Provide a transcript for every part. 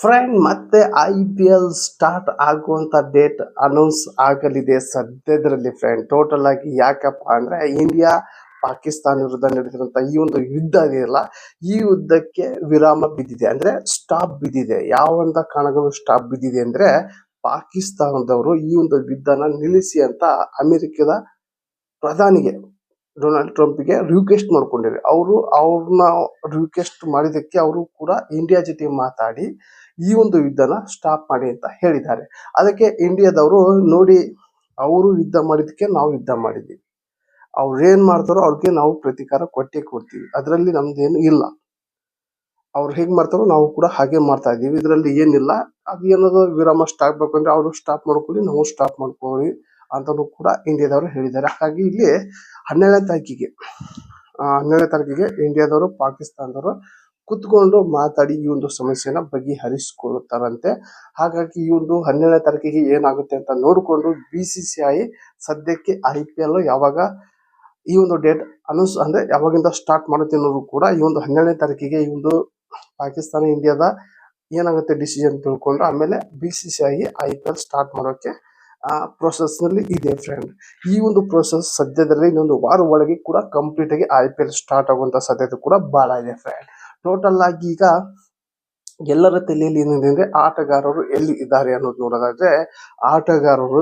Friend, ಮತ್ತೆ I P L start ಆಗುವಂತ date announce ಆಗಲಿದೆ ಸದ್ಯದರಲ್ಲಿ ಫ್ರೆಂಡ್. ಟೋಟಲ್ ಆಗಿ ಯಾಕಪ್ಪ ಅಂದ್ರೆ ಇಂಡಿಯಾ, ಪಾಕಿಸ್ತಾನ ವಿರುದ್ಧ ನಡೆದಿರುವಂತಹ ಈ ಒಂದು ಯುದ್ಧ ಇದೆಯಲ್ಲ ಈ ಯುದ್ಧಕ್ಕೆ ವಿರಾಮ ಬಿದ್ದಿದೆ ಅಂದ್ರೆ ಸ್ಟಾಪ್ ಬಿದ್ದಿದೆ. ಯಾವಂತ ಕಾರಣಗಳು ಸ್ಟಾಪ್ ಬಿದ್ದಿದೆ ಅಂದ್ರೆ ಪಾಕಿಸ್ತಾನದವರು ಈ ಒಂದು ಯುದ್ಧನ ನಿಲ್ಲಿಸಿ ಅಂತ ಅಮೆರಿಕದ ಪ್ರಧಾನಿಗೆ ಡೊನಾಲ್ಡ್ ಟ್ರಂಪ್ಗೆ ರಿಕ್ವೆಸ್ಟ್ ಮಾಡ್ಕೊಂಡಿರಿ ಅವರು ಅವ್ರನ್ನ ರಿಕ್ವೆಸ್ಟ್ ಮಾಡಿದಕ್ಕೆ ಅವರು ಕೂಡ ಇಂಡಿಯಾ ಜೊತೆ ಮಾತಾಡಿ ಈ ಒಂದು ಯುದ್ಧನ ಸ್ಟಾಪ್ ಮಾಡಿ ಅಂತ ಹೇಳಿದ್ದಾರೆ. ಅದಕ್ಕೆ ಇಂಡಿಯಾದವರು ನೋಡಿ ಅವರು ಯುದ್ಧ ಮಾಡಿದ್ದಕ್ಕೆ ನಾವು ಯುದ್ಧ ಮಾಡಿದ್ವಿ. ಅವ್ರು ಏನ್ ಮಾಡ್ತಾರೋ ಅವ್ರಿಗೆ ನಾವು ಪ್ರತಿಕಾರ ಕೊಟ್ಟೆ ಕೊಡ್ತೀವಿ. ಅದರಲ್ಲಿ ನಮ್ದೇನು ಇಲ್ಲ. ಅವ್ರು ಹೇಗ್ ಮಾಡ್ತಾರೋ ನಾವು ಕೂಡ ಹಾಗೆ ಮಾಡ್ತಾ ಇದೀವಿ ಇದರಲ್ಲಿ ಏನಿಲ್ಲ. ಅದು ಏನದು ವಿರಾಮ ಸ್ಟಾಪ್ ಬೇಕಂದ್ರೆ ಅವರು ಸ್ಟಾಪ್ ಮಾಡ್ಕೊಳ್ಳಿ, ನಾವು ಸ್ಟಾಪ್ ಮಾಡ್ಕೊಳ್ಳಿ. ಅಂತಾನು ಕೂಡ ಇಂಡಿಯಾದವರು ಹೇಳಿದ್ದಾರೆ. ಹಾಗಾಗಿ ಇಲ್ಲಿ ಹನ್ನೆರಡನೇ ತಾರೀಕಿಗೆ ಹನ್ನೆರಡನೇ ತಾರೀಕಿಗೆ ಇಂಡಿಯಾದವರು, ಪಾಕಿಸ್ತಾನದವರು ಕುತ್ಕೊಂಡು ಮಾತಾಡಿ ಈ ಒಂದು ಸಮಸ್ಯೆನ ಬಗೆಹರಿಸಿಕೊಳ್ಳುತ್ತಾರಂತೆ. ಹಾಗಾಗಿ ಈ ಒಂದು ಹನ್ನೆರಡನೇ ತಾರೀಕಿಗೆ ಏನಾಗುತ್ತೆ ಅಂತ ನೋಡಿಕೊಂಡು ಬಿ ಸಿ ಸಿ ಐ ಸದ್ಯಕ್ಕೆ ಐ ಪಿ ಎಲ್ ಯಾವಾಗ ಈ ಒಂದು ಡೇಟ್ ಅನೌನ್ಸ್ ಅಂದ್ರೆ ಯಾವಾಗಿಂದ ಸ್ಟಾರ್ಟ್ ಮಾಡುತ್ತೆ ಅನ್ನೋದು ಕೂಡ ಈ ಒಂದು ಹನ್ನೆರಡನೇ ತಾರೀಕಿಗೆ ಈ ಒಂದು ಪಾಕಿಸ್ತಾನ ಇಂಡಿಯಾದ ಏನಾಗುತ್ತೆ ಡಿಸಿಷನ್ ತಿಳ್ಕೊಂಡು ಆಮೇಲೆ B C C I I P L start ಮಾಡೋಕೆ ಆ ಪ್ರೋಸೆಸ್ನಲ್ಲಿ ಇದೆ ಫ್ರೆಂಡ್ ಈ ಒಂದು ಪ್ರೋಸೆಸ್ ಸದ್ಯದಲ್ಲಿ ಇನ್ನೊಂದು ವಾರ ಒಳಗೆ ಕೂಡ ಕಂಪ್ಲೀಟ್ ಆಗಿ ಐ ಪಿ ಎಲ್ ಸ್ಟಾರ್ಟ್ ಆಗುವಂತ ಸಾಧ್ಯತೆ ಕೂಡ ಬಹಳ ಇದೆ ಫ್ರೆಂಡ್ ಟೋಟಲ್ ಆಗಿ ಈಗ ಎಲ್ಲರ ತಲೆಯಲ್ಲಿ ಏನಿದೆ ಅಂದ್ರೆ ಆಟಗಾರರು ಎಲ್ಲಿ ಇದ್ದಾರೆ ಅನ್ನೋದು ನೋಡೋದಾದ್ರೆ ಆಟಗಾರರು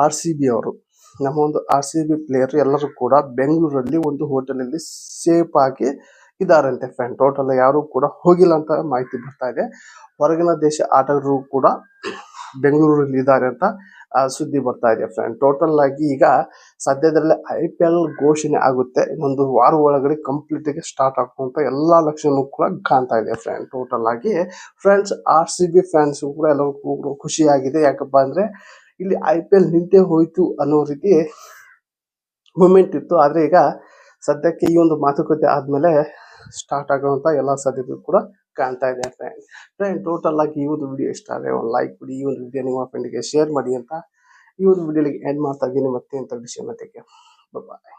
ಆರ್ ಸಿ ಬಿ ಅವರು, ನಮ್ಮ ಒಂದು ಆರ್ ಸಿ ಬಿ ಪ್ಲೇಯರ್ ಎಲ್ಲರೂ ಕೂಡ ಬೆಂಗಳೂರಲ್ಲಿ ಒಂದು ಹೋಟೆಲ್ ಅಲ್ಲಿ ಸೇಫ್ ಆಗಿ ಇದಾರಂತೆ ಫ್ರೆಂಡ್ ಟೋಟಲ್ ಯಾರು ಕೂಡ ಹೋಗಿಲ್ಲ ಅಂತ ಮಾಹಿತಿ ಬರ್ತಾ ಇದೆ. ಹೊರಗಿನ ದೇಶ ಆಟಗಾರರು ಕೂಡ ಬೆಂಗಳೂರಲ್ಲಿ ಇದ್ದಾರೆ ಅಂತ ಸುದ್ದಿ ಬರ್ತಾ ಇದೆ ಫ್ರೆಂಡ್ ಟೋಟಲ್ ಆಗಿ ಈಗ ಸದ್ಯದಲ್ಲೇ ಐ ಪಿ ಎಲ್ ಘೋಷಣೆ ಆಗುತ್ತೆ. ಇನ್ನೊಂದು ವಾರ ಒಳಗಡೆ ಕಂಪ್ಲೀಟ್ ಆಗಿ ಸ್ಟಾರ್ಟ್ ಆಗುವಂತ ಎಲ್ಲಾ ಲಕ್ಷಣ ಕೂಡ ಕಾಣ್ತಾ ಇದೆ ಫ್ರೆಂಡ್ ಟೋಟಲ್ ಆಗಿ friends R C B fans ಕೂಡ ಎಲ್ಲರೂ ಕೂಡ ಖುಷಿಯಾಗಿದೆ. ಯಾಕಪ್ಪ ಅಂದ್ರೆ ಇಲ್ಲಿ ಐ ಪಿ ಎಲ್ ನಿಂತೆ ಹೋಯ್ತು ಅನ್ನೋ ರೀತಿ ಮೂಮೆಂಟ್ ಇತ್ತು. ಆದ್ರೆ ಈಗ ಸದ್ಯಕ್ಕೆ ಈ ಒಂದು ಮಾತುಕತೆ ಆದ್ಮೇಲೆ ಸ್ಟಾರ್ಟ್ ಆಗುವಂತ ಎಲ್ಲಾ ಸಾಧ್ಯತೆ ಕೂಡ ಕಾಣ್ತಾ ಇದೆ ಫ್ರೆಂಡ್ ಫ್ರೆಂಡ್ ಟೋಟಲ್ ಆಗಿ ಈ ಒಂದು ವಿಡಿಯೋ ಇಷ್ಟ ಆದರೆ ಒಂದು ಲೈಕ್ ಕೊಡಿ. ಈ ಒಂದು ವಿಡಿಯೋ ನಿಮ್ಮ ಫ್ರೆಂಡ್ಗೆ ಶೇರ್ ಮಾಡಿ ಅಂತ ಈ ಒಂದು ವಿಡಿಯೋಗೆ ಎಂಡ್ ಮಾಡ್ತಾ ಇದ್ದೀನಿ ಮತ್ತೆ ಅಂತ ವಿಷಯ ಮತ್ತೆ ಬಾಯ್